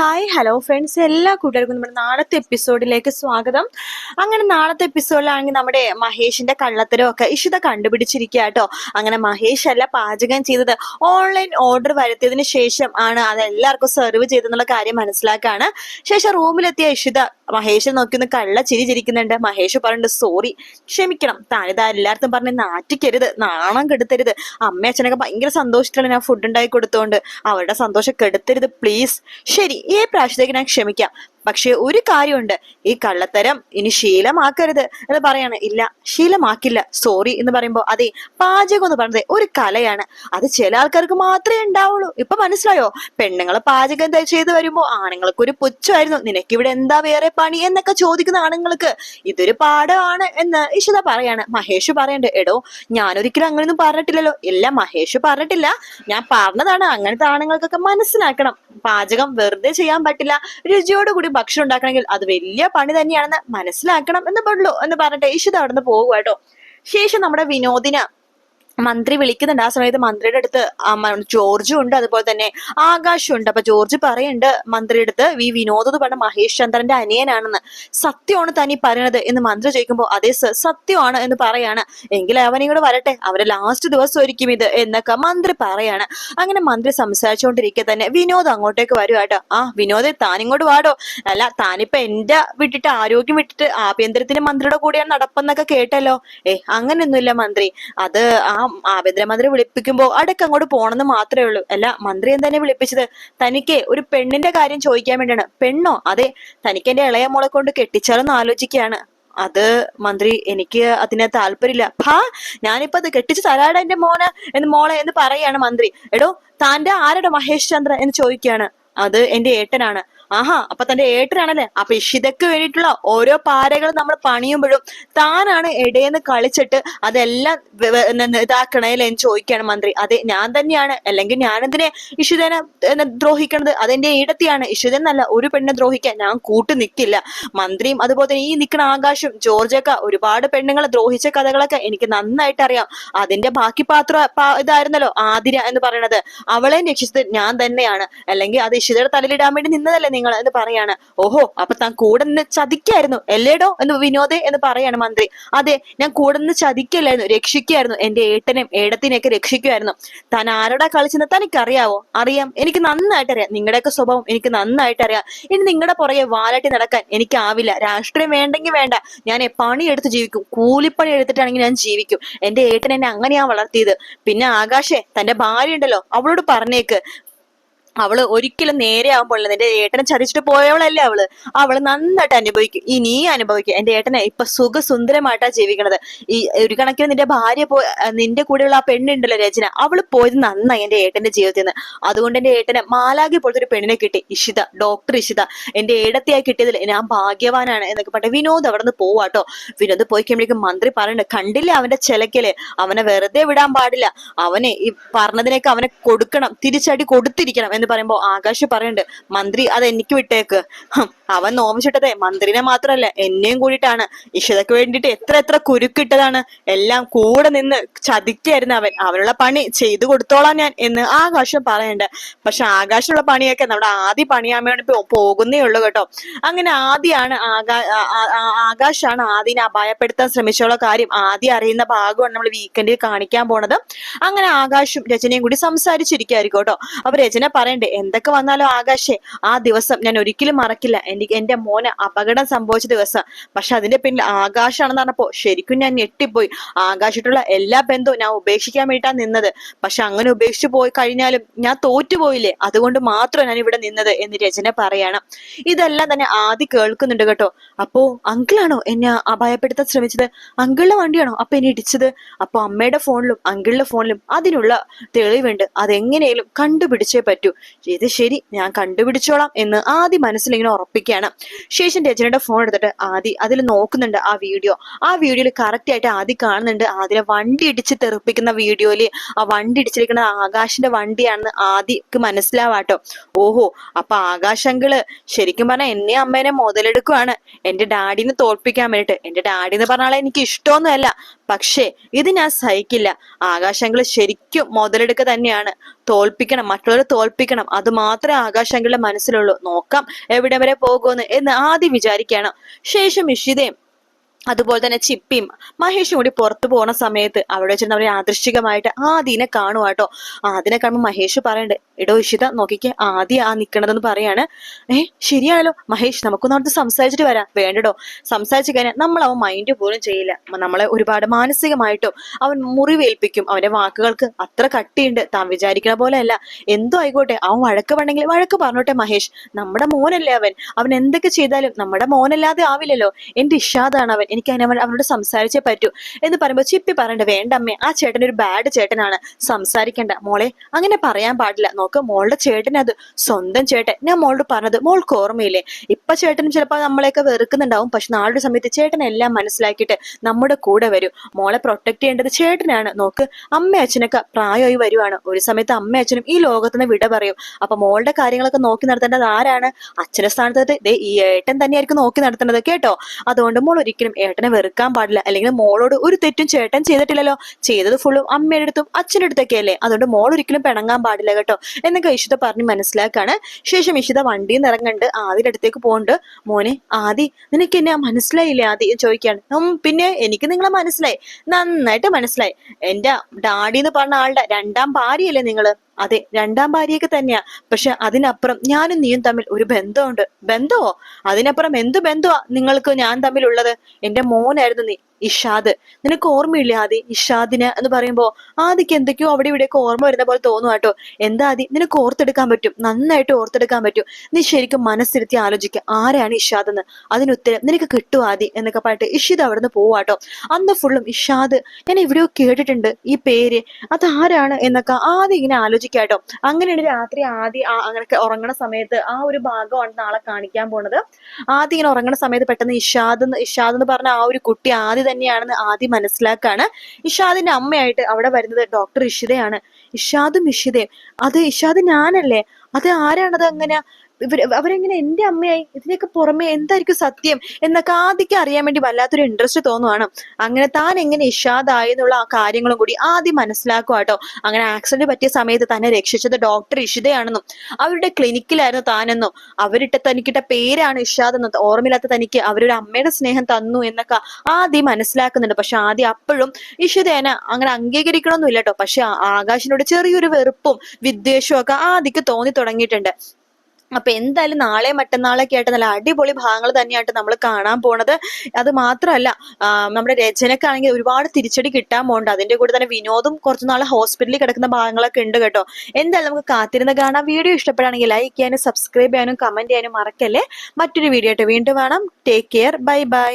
Hi hello friends എല്ലാ കൂട്ടുകാർക്കും നമ്മുടെ നാളത്തെ എപ്പിസോഡിലേക്ക് സ്വാഗതം. അങ്ങനെ നാളത്തെ എപ്പിസോഡിലാണെങ്കിൽ നമ്മുടെ മഹേഷിന്റെ കള്ളത്തരമൊക്കെ ഇഷിത കണ്ടുപിടിച്ചിരിക്കുക കേട്ടോ അങ്ങനെ മഹേഷ് അല്ല പാചകം ചെയ്തത്. ഓൺലൈൻ ഓർഡർ വരുത്തിയതിന് ശേഷം ആണ് അത് എല്ലാവർക്കും സെർവ് ചെയ്തെന്നുള്ള കാര്യം മനസ്സിലാക്കാണ്. ശേഷം റൂമിലെത്തിയ ഇഷിത മഹേഷ് നോക്കി ഒന്ന് കള്ള ചിരി ചിരിക്കുന്നുണ്ട്. മഹേഷ് പറഞ്ഞിട്ട് സോറി ക്ഷമിക്കണം. താനിതാ എല്ലായിടത്തും പറഞ്ഞ് നാറ്റിക്കരുത്. നാണം കെടുത്തരുത്. അമ്മ അച്ഛനൊക്കെ ഭയങ്കര സന്തോഷത്തിലാണ് ഞാൻ ഫുഡ് ഉണ്ടാക്കി കൊടുത്തോണ്ട്. അവരുടെ സന്തോഷം കെടുത്തരുത് പ്ലീസ് ശരി ഈ പ്രാവശ്യത്തേക്ക് ഞാൻ ക്ഷമിക്കാം. പക്ഷെ ഒരു കാര്യമുണ്ട്. ഈ കള്ളത്തരം ഇനി ശീലമാക്കരുത് എന്ന് പറയാണ്. ഇല്ല ശീലമാക്കില്ല. സോറി എന്ന് പറയുമ്പോൾ അതെ പാചകം എന്ന് പറയുന്നത് ഒരു കലയാണ്. അത് ചില ആൾക്കാർക്ക് മാത്രമേ ഉണ്ടാവുള്ളൂ. ഇപ്പൊ മനസ്സിലായോ? പെണ്ണുങ്ങൾ പാചകം എന്താ ചെയ്ത് വരുമ്പോ ആണുങ്ങൾക്ക് ഒരു പുച്ഛമായിരുന്നു. നിനക്ക് ഇവിടെ എന്താ വേറെ പണി എന്നൊക്കെ ചോദിക്കുന്ന ആണുങ്ങൾക്ക് ഇതൊരു പാഠമാണ് എന്ന് ഇഷിത പറയാണ്. മഹേഷ് പറയണ്ട് എടോ ഞാനൊരിക്കലും അങ്ങനെയൊന്നും പറഞ്ഞിട്ടില്ലല്ലോ. ഇല്ല മഹേഷ് പറഞ്ഞിട്ടില്ല. ഞാൻ പറഞ്ഞതാണ്. അങ്ങനത്തെ ആണുങ്ങൾക്കൊക്കെ മനസ്സിലാക്കണം. പാചകം വെറുതെ ചെയ്യാൻ പറ്റില്ല. രുചിയോട് കൂടി ഭക്ഷണം ഉണ്ടാക്കണമെങ്കിൽ അത് വലിയ പണി തന്നെയാണെന്ന് മനസ്സിലാക്കണം എന്ന് പറഞ്ഞു എന്ന് പറഞ്ഞിട്ട് ഇഷിത അവിടെ നിന്ന് പോകുക കേട്ടോ. ശേഷം നമ്മുടെ വിനോദിന് മന്ത്രി വിളിക്കുന്നുണ്ട്. ആ സമയത്ത് മന്ത്രിയുടെ അടുത്ത് ജോർജും ഉണ്ട്. അതുപോലെ തന്നെ ആകാശും ഉണ്ട്. അപ്പൊ ജോർജ് പറയുന്നുണ്ട് മന്ത്രിയുടെ അടുത്ത് വി വിനോദ് പറഞ്ഞ മഹേഷ് ചന്ദ്രന്റെ അനിയനാണെന്ന്. സത്യമാണ് തനി പറയണത് എന്ന് മന്ത്രി ചോദിക്കുമ്പോൾ അതേ സർ സത്യമാണ് എന്ന് പറയാണ്. എങ്കിൽ അവൻ ഇങ്ങോട്ട് വരട്ടെ. അവരെ ലാസ്റ്റ് ദിവസം ഒരിക്കും ഇത് എന്നൊക്കെ മന്ത്രി പറയാണ്. അങ്ങനെ മന്ത്രി സംസാരിച്ചുകൊണ്ടിരിക്കെ തന്നെ വിനോദ് അങ്ങോട്ടേക്ക് വരുവാട്ടോ ആ വിനോദ് താൻ ഇങ്ങോട്ട് വാടോ. അല്ല താനിപ്പോ എന്റെ വിട്ടിട്ട് ആരോഗ്യം വിട്ടിട്ട് ആഭ്യന്തരത്തിന് മന്ത്രിയുടെ കൂടെയാണ് നടപ്പെന്നൊക്കെ കേട്ടല്ലോ. ഏ അങ്ങനെയൊന്നുമില്ല മന്ത്രി. അത് ആ ആഭ്യന്തരമന്ത്രി വിളിപ്പിക്കുമ്പോൾ അടക്കം അങ്ങോട്ട് പോണെന്ന് മാത്രമേ ഉള്ളൂ. അല്ല മന്ത്രി എന്താണ് വിളിപ്പിച്ചത്? തനിക്ക് ഒരു പെണ്ണിന്റെ കാര്യം ചോദിക്കാൻ വേണ്ടിയാണ്. പെണ്ണോ? അതെ തനിക്ക് എന്റെ ഇളയ മോളെ കൊണ്ട് കെട്ടിച്ചാലെന്ന് ആലോചിക്കുകയാണ്. അത് മന്ത്രി എനിക്ക് അതിന് താല്പര്യമില്ല. ഭാ ഞാനിപ്പോ അത് കെട്ടിച്ച് തരാട എന്റെ മോനെ എന്ന് മോളെ എന്ന് പറയാണ് മന്ത്രി. എടോ താന്റെ ആരുടെ മഹേഷ് ചന്ദ്ര എന്ന് ചോദിക്കുകയാണ്. അത് എന്റെ ഏട്ടനാണ്. ആഹാ അപ്പൊ തന്റെ ഏട്ടനാണല്ലേ? അപ്പൊ ഇഷിതക്ക് വേണ്ടിയിട്ടുള്ള ഓരോ പാരകൾ നമ്മൾ പണിയുമ്പോഴും താനാണ് ഇടയെന്ന് കളിച്ചിട്ട് അതെല്ലാം ഇതാക്കണേ എന്ന് ചോദിക്കുകയാണ് മന്ത്രി. അതെ ഞാൻ തന്നെയാണ്. അല്ലെങ്കിൽ ഞാൻ എന്തിനെ ഇഷിതനെ ദ്രോഹിക്കണത്? അതെന്റെ ഈടത്തിയാണ്. ഇഷിതെന്നല്ല ഒരു പെണ്ണെ ദ്രോഹിക്കാൻ ഞാൻ കൂട്ടു നിൽക്കില്ല മന്ത്രിയും അതുപോലെ തന്നെ ഈ നിൽക്കുന്ന ആകാശം ജോർജൊക്കെ ഒരുപാട് പെണ്ണുങ്ങളെ ദ്രോഹിച്ച കഥകളൊക്കെ എനിക്ക് നന്നായിട്ട് അറിയാം. അതിന്റെ ബാക്കി പാത്ര ഇതായിരുന്നല്ലോ ആതിര എന്ന് പറയണത് അവളെ രക്ഷിച്ചത് ഞാൻ തന്നെയാണ്. അല്ലെങ്കിൽ അത് ഇഷിതയുടെ തലയിലിടാൻ വേണ്ടി നിന്നതല്ലേ നിങ്ങൾ എന്ന് പറയാണ്. ഓഹോ അപ്പൊ താൻ കൂടെ നിന്ന് ചതിക്കായിരുന്നു. അല്ലേടോ എന്ന് വിനോദേ എന്ന് പറയാണ് മന്ത്രി. അതെ ഞാൻ കൂടെ നിന്ന് ചതിക്കല്ലായിരുന്നു രക്ഷിക്കുമായിരുന്നു എന്റെ ഏട്ടനെയും ഏടത്തിനെയൊക്കെ രക്ഷിക്കുമായിരുന്നു താൻ ആരോടാ കളിച്ചെന്ന് തനിക്കറിയാവോ? അറിയാം. എനിക്ക് നന്നായിട്ട് അറിയാം നിങ്ങളുടെയൊക്കെ സ്വഭാവം എനിക്ക് നന്നായിട്ട് അറിയാം ഇനി നിങ്ങളുടെ പുറകെ വാലാട്ടി നടക്കാൻ എനിക്കാവില്ല. രാഷ്ട്രീയം വേണ്ടെങ്കിൽ വേണ്ട. ഞാൻ പണിയെടുത്ത് ജീവിക്കും. കൂലിപ്പണി എടുത്തിട്ടാണെങ്കിൽ ഞാൻ ജീവിക്കും. എന്റെ ഏട്ടൻ എന്നെ അങ്ങനെയാ വളർത്തിയത്. പിന്നെ ആകാശേ തന്റെ ഭാര്യ ഉണ്ടല്ലോ. അവളോട് പറഞ്ഞേക്ക്. അവൾ ഒരിക്കലും നേരെ ആവുമ്പോൾ നിന്റെ ഏട്ടനെ ചതിച്ചിട്ട് പോയവളല്ലേ അവൾ. അവൾ നന്നായിട്ട് അനുഭവിക്കും. ഇനി അനുഭവിക്കും. എന്റെ ഏട്ടനെ ഇപ്പൊ സുഖസുന്ദരമായിട്ടാ ജീവിക്കണത്. ഈ ഒരു കണക്കിന് നിന്റെ ഭാര്യ പോ നിന്റെ കൂടെയുള്ള ആ പെണ്ണുണ്ടല്ലോ രചന. അവൾ പോയത് നന്നായി എന്റെ ഏട്ടന്റെ ജീവിതത്തിൽ നിന്ന്. അതുകൊണ്ട് എന്റെ ഏട്ടനെ മാലാകി പോലത്തെ ഒരു പെണ്ണിനെ കിട്ടി. ഇഷിത. ഡോക്ടർ ഇഷിത. എന്റെ ഏടത്തിയായി കിട്ടിയതിൽ ഞാൻ ഭാഗ്യവാനാണ് എന്നൊക്കെ പറഞ്ഞ വിനോദ് അവിടെ നിന്ന് പോവാട്ടോ വിനോദ് പോയി കഴിയുമ്പോഴേക്കും മന്ത്രി പറയുന്നുണ്ട് കണ്ടില്ലേ അവന്റെ ചിലക്കൽ? അവനെ വെറുതെ വിടാൻ പാടില്ല. അവനെ ഈ പറഞ്ഞതിനൊക്കെ അവനെ കൊടുക്കണം. തിരിച്ചടി കൊടുത്തിരിക്കണം എന്ന് പറയുമ്പോ ആകാശ് പറയുന്നുണ്ട് മന്ത്രി അത് എനിക്ക് വിട്ടേക്ക്. അവൻ നോമിച്ചിട്ടതേ മന്ത്രിനെ മാത്രമല്ല എന്നെയും കൂടിയിട്ടാണ്. ഇഷിതക്ക് വേണ്ടിയിട്ട് എത്ര എത്ര കുരുക്കിട്ടതാണ്. എല്ലാം കൂടെ നിന്ന് ചതിക്കായിരുന്നു അവൻ. അവനുള്ള പണി ചെയ്തു കൊടുത്തോളാം ഞാൻ എന്ന് ആകാശം പറയുന്നുണ്ട് പക്ഷെ ആകാശമുള്ള പണിയൊക്കെ നമ്മുടെ ആദ്യ പണിയാമയാണ് ഇപ്പൊ പോകുന്നേ ഉള്ളൂ കേട്ടോ. അങ്ങനെ ആദ്യമാണ് ആകാ ആകാശാണ് ആദ്യനെ അപായപ്പെടുത്താൻ ശ്രമിച്ചുള്ള കാര്യം. ആദ്യം അറിയുന്ന ഭാഗമാണ് നമ്മൾ വീക്കെൻഡിൽ കാണിക്കാൻ പോണത്. അങ്ങനെ ആകാശും രചനയും കൂടി സംസാരിച്ചിരിക്കുമായിരിക്കും കേട്ടോ. അപ്പൊ രചന പറയണ്ടേ? എന്തൊക്കെ വന്നാലും ആകാശേ ആ ദിവസം ഞാൻ ഒരിക്കലും മറക്കില്ല. എനിക്ക് എന്റെ മോന് അപകടം സംഭവിച്ച ദിവസം. പക്ഷെ അതിന്റെ പിന്നിൽ ആകാശാണെന്ന് പറഞ്ഞപ്പോ ശരിക്കും ഞാൻ ഞെട്ടിപ്പോയി. ആകാശിട്ടുള്ള എല്ലാ ബന്ധവും ഞാൻ ഉപേക്ഷിക്കാൻ വേണ്ടിയിട്ടാണ് നിന്നത്. പക്ഷെ അങ്ങനെ ഉപേക്ഷിച്ചു പോയി കഴിഞ്ഞാലും ഞാൻ തോറ്റുപോയില്ലേ? അതുകൊണ്ട് മാത്രം ഞാൻ ഇവിടെ നിന്നത് എന്ന് രചന പറയണം. ഇതെല്ലാം തന്നെ ആദ്യം കേൾക്കുന്നുണ്ട് കേട്ടോ. അപ്പോ അങ്കിളാണോ എന്നെ അപായപ്പെടുത്താൻ ശ്രമിച്ചത്? അങ്കിളിന്റെ വണ്ടിയാണോ അപ്പൊ എന്നെ ഇടിച്ചത്? അപ്പൊ അമ്മയുടെ ഫോണിലും അങ്കിളിന്റെ ഫോണിലും അതിനുള്ള തെളിവുണ്ട്. അതെങ്ങനെയും കണ്ടുപിടിച്ചേ പറ്റൂ. ഇത് ശരി ഞാൻ കണ്ടുപിടിച്ചോളാം എന്ന് ആദ്യ മനസ്സിൽ ഉറപ്പിക്കുകയാണ്. ശേഷം രചനയുടെ ഫോൺ എടുത്തിട്ട് ആദി അതിൽ നോക്കുന്നുണ്ട് ആ വീഡിയോ ആ വീഡിയോയിൽ കറക്റ്റ് ആയിട്ട് ആദി കാണുന്നുണ്ട്. ആദ്യം വണ്ടി ഇടിച്ച് തെറിപ്പിക്കുന്ന വീഡിയോയിൽ ആ വണ്ടി ഇടിച്ചിരിക്കുന്നത് ആകാശിന്റെ വണ്ടിയാണെന്ന് ആദിക്ക് മനസ്സിലാവാട്ടോ. ഓഹോ അപ്പൊ ആകാശങ്ങൾ ശരിക്കും പറഞ്ഞാൽ എന്നെ അമ്മേനെ മുതലെടുക്കുവാണ്. എന്റെ ഡാഡിനെ തോൽപ്പിക്കാൻ വേണ്ടിട്ട്. എന്റെ ഡാഡി എന്ന് പറഞ്ഞാൽ എനിക്ക് ഇഷ്ടമൊന്നുമല്ല. പക്ഷേ ഇത് ഞാൻ സഹിക്കില്ല. ആകാശങ്ങൾ ശരിക്കും മുതലെടുക്കുക തന്നെയാണ്. തോൽപ്പിക്കണം. മറ്റുള്ളവരെ തോൽപ്പിക്കണം. അത് മാത്രമേ ആകാശങ്കളുടെ മനസ്സിലുള്ളൂ. നോക്കാം എവിടെ വരെ പോകുമെന്ന് എന്ന് ആദ്യം വിചാരിക്കണം ശേഷം ഇഷിതയും അതുപോലെ തന്നെ ചിപ്പിയും മഹേഷും കൂടി പുറത്തു പോണ സമയത്ത് അവിടെ വെച്ചിട്ട് അവർ യാദൃശ്ചികമായിട്ട് ആദിനെ കാണുക കേട്ടോ ആദിനെ കാണുമ്പോൾ മഹേഷ് പറയണ്ട് എടോ ഇഷിത നോക്കിക്കേ ആദ്യ ആ നിക്കണതെന്ന് പറയാണ്. ഏ ശരിയാണല്ലോ മഹേഷ് നമുക്കൊന്ന് അവിടുത്തെ സംസാരിച്ചിട്ട് വരാം. വേണ്ടടോ. സംസാരിച്ചു കഴിഞ്ഞാൽ നമ്മൾ അവൻ മൈൻഡ് പോലും ചെയ്യില്ല. നമ്മളെ ഒരുപാട് മാനസികമായിട്ടോ അവൻ മുറിവേൽപ്പിക്കും. അവന്റെ വാക്കുകൾക്ക് അത്ര കട്ടിയുണ്ട്. താൻ വിചാരിക്കണ പോലെ അല്ല എന്തോ ആയിക്കോട്ടെ. അവൻ വഴക്ക് പറഞ്ഞെങ്കിൽ വഴക്ക് പറഞ്ഞോട്ടെ മഹേഷ്. നമ്മുടെ മോനല്ലേ അവൻ. അവൻ എന്തൊക്കെ ചെയ്താലും നമ്മുടെ മോനല്ലാതെ ആവില്ലല്ലോ. എന്റെ ഇഷാദാണ് അവൻ എനിക്ക് അതിനെ അവനോട് സംസാരിച്ചേ പറ്റൂ എന്ന് പറയുമ്പോൾ ചിപ്പി പറയണ്ട വേണ്ട അമ്മേ ആ ചേട്ടൻ ഒരു ബാഡ് ചേട്ടനാണ് സംസാരിക്കണ്ട മോളെ അങ്ങനെ പറയാൻ പാടില്ല. നോക്ക് മോളുടെ ചേട്ടൻ അത് സ്വന്തം ചേട്ടൻ. ഞാൻ മോളോട് പറഞ്ഞത് മോൾക്ക് ഓർമ്മയില്ലേ? ഇപ്പൊ ചേട്ടനും ചിലപ്പോൾ നമ്മളെയൊക്കെ വെറുക്കുന്നുണ്ടാവും പക്ഷെ നാളൊരു സമയത്ത് ചേട്ടൻ എല്ലാം മനസ്സിലാക്കിയിട്ട് നമ്മുടെ കൂടെ വരും. മോളെ പ്രൊട്ടക്ട് ചെയ്യേണ്ടത് ചേട്ടനാണ്. നോക്ക് അമ്മ അച്ഛനൊക്കെ പ്രായമായി വരുവാണ്. ഒരു സമയത്ത് അമ്മ അച്ഛനും ഈ ലോകത്തുനിന്ന് വിട പറയും. അപ്പൊ മോളുടെ കാര്യങ്ങളൊക്കെ നോക്കി നടത്തേണ്ടത് ആരാണ്? അച്ഛന്റെ സ്ഥാനത്ത് ദേ ഈ ഏട്ടൻ തന്നെയായിരിക്കും നോക്കി നടത്തേണ്ടത് കേട്ടോ? അതുകൊണ്ട് മോൾ ഒരിക്കലും ഏട്ടനെ വെറുക്കാൻ പാടില്ല. അല്ലെങ്കിൽ മോളോട് ഒരു തെറ്റും ചേട്ടൻ ചെയ്തിട്ടില്ലല്ലോ. ചെയ്തത് ഫുള്ളും അമ്മയുടെ അടുത്തും അച്ഛന്റെ അടുത്തൊക്കെ അല്ലേ അതുകൊണ്ട് മോൾ ഒരിക്കലും പിണങ്ങാൻ പാടില്ല കേട്ടോ. എന്നൊക്കെ ഇഷിത പറഞ്ഞ് മനസ്സിലാക്കാണ്. ശേഷം ഇഷിത വണ്ടിയിൽ നിന്ന് ഇറങ്ങണ്ട്. ആദിയുടെ അടുത്തേക്ക് പോകുന്നുണ്ട് മോനെ ആദി നിനക്ക് എന്നെ മനസ്സിലായില്ലേ ആദി? ചോദിക്കാണ് പിന്നെ എനിക്ക് നിങ്ങളെ മനസ്സിലായി. നന്നായിട്ട് മനസ്സിലായി. എന്റെ ഡാഡി എന്ന് പറഞ്ഞ ആളുടെ രണ്ടാം ഭാര്യയല്ലേ നിങ്ങൾ? അതെ രണ്ടാം ഭാര്യയൊക്കെ തന്നെയാ. പക്ഷെ അതിനപ്പുറം ഞാനും നീയും തമ്മിൽ ഒരു ബന്ധമുണ്ട്. ബന്ധമോ? അതിനപ്പുറം എന്ത് ബന്ധമാ നിങ്ങൾക്ക് ഞാൻ തമ്മിലുള്ളത്? എന്റെ മോനായിരുന്നു നീ. ഇഷാദ്. നിനക്ക് ഓർമ്മയില്ലേ ആദി? ഇഷാദിന് എന്ന് പറയുമ്പോ ആദിക്ക് എന്തൊക്കെയോ അവിടെ ഇവിടെയൊക്കെ ഓർമ്മ വരുന്ന പോലെ തോന്നുക കേട്ടോ എന്താ ആദി? നിനക്ക് ഓർത്തെടുക്കാൻ പറ്റും. നന്നായിട്ട് ഓർത്തെടുക്കാൻ പറ്റും. നീ ശരിക്കും മനസ്സിരുത്തി ആലോചിക്കുക ആരാണ് ഇഷാദ് എന്ന് അതിനുത്തരം നിനക്ക് കിട്ടും ആദി എന്നൊക്കെ പറഞ്ഞിട്ട് ഇഷിത് അവിടുന്ന് പോവാട്ടോ അന്ന് ഫുള്ളും ഇഷാദ് ഞാൻ എവിടെയോ കേട്ടിട്ടുണ്ട് ഈ പേര്. അതാരാണ് എന്നൊക്കെ ആദ്യം ഇങ്ങനെ ആലോചിക്കാട്ടോ അങ്ങനെയാണ് രാത്രി ആദ്യം അങ്ങനെ ഉറങ്ങണ സമയത്ത് ആ ഒരു ഭാഗമാണ് നാളെ കാണിക്കാൻ പോണത്. ആദ്യം ഇങ്ങനെ ഉറങ്ങണ സമയത്ത് പെട്ടെന്ന് ഇഷാദ് ഇഷാദ് എന്ന് പറഞ്ഞ ആ ഒരു കുട്ടി ആദ്യം തന്നെയാണെന്ന് ആദ്യം മനസ്സിലാക്കാണ്. ഇഷാദിന്റെ അമ്മയായിട്ട് അവിടെ വരുന്നത് ഡോക്ടർ ഇഷിതയാണ്. ഇഷാദും ഇഷിതയും. അത് ഇഷാദ് ഞാനല്ലേ? അത് ആരാണത് അങ്ങനെ ഇവർ അവരെങ്ങനെ എന്റെ അമ്മയായി? ഇതിനൊക്കെ പുറമെ എന്തായിരിക്കും സത്യം? എന്നൊക്കെ ആദ്യം അറിയാൻ വേണ്ടി വല്ലാത്തൊരു ഇൻട്രസ്റ്റ് തോന്നുവാണ്. അങ്ങനെ താൻ എങ്ങനെ ഇഷാദായി എന്നുള്ള ആ കാര്യങ്ങളും കൂടി ആദ്യം മനസ്സിലാക്കുക കേട്ടോ. അങ്ങനെ ആക്സിഡന്റ് പറ്റിയ സമയത്ത് തന്നെ രക്ഷിച്ചത് ഡോക്ടർ ഇഷിതയാണെന്നും അവരുടെ ക്ലിനിക്കിലായിരുന്നു താനെന്നും അവരിട്ട തനിക്കിട്ട പേരാണ് ഇഷാദ് എന്നും ഓർമ്മയില്ലാത്ത തനിക്ക് അവരൊരു അമ്മയുടെ സ്നേഹം തന്നു എന്നൊക്കെ ആദ്യം മനസ്സിലാക്കുന്നുണ്ട്. പക്ഷെ ആദ്യം അപ്പോഴും ഇഷിതേനെ അങ്ങനെ അംഗീകരിക്കണമെന്നില്ല കേട്ടോ. പക്ഷെ ആകാശിനോട് ചെറിയൊരു വെറുപ്പും വിദ്വേഷവും ഒക്കെ ആദ്യക്ക് തോന്നി തുടങ്ങിയിട്ടുണ്ട്. അപ്പൊ എന്തായാലും നാളെ മറ്റന്നാളൊക്കെ ആയിട്ട് നല്ല അടിപൊളി ഭാഗങ്ങൾ തന്നെയായിട്ട് നമ്മൾ കാണാൻ പോണത്. അത് മാത്രമല്ല നമ്മുടെ രചനക്കാണെങ്കിൽ ഒരുപാട് തിരിച്ചടി കിട്ടാൻ പോകുന്നുണ്ട് അതിന്റെ കൂടെ തന്നെ വിനോദും കുറച്ചു നാളെ ഹോസ്പിറ്റലിൽ കിടക്കുന്ന ഭാഗങ്ങളൊക്കെ ഉണ്ട് കേട്ടോ. എന്തായാലും നമുക്ക് കാത്തിരുന്ന് കാണാം. വീഡിയോ ഇഷ്ടപ്പെടുകയാണെങ്കിൽ ലൈക്ക് ചെയ്യാനും സബ്സ്ക്രൈബ് ചെയ്യാനും കമന്റ് ചെയ്യാനും മറക്കല്ലേ? മറ്റൊരു വീഡിയോ ആയിട്ട് വീണ്ടും വേണം ടേക്ക് കെയർ ബൈ ബൈ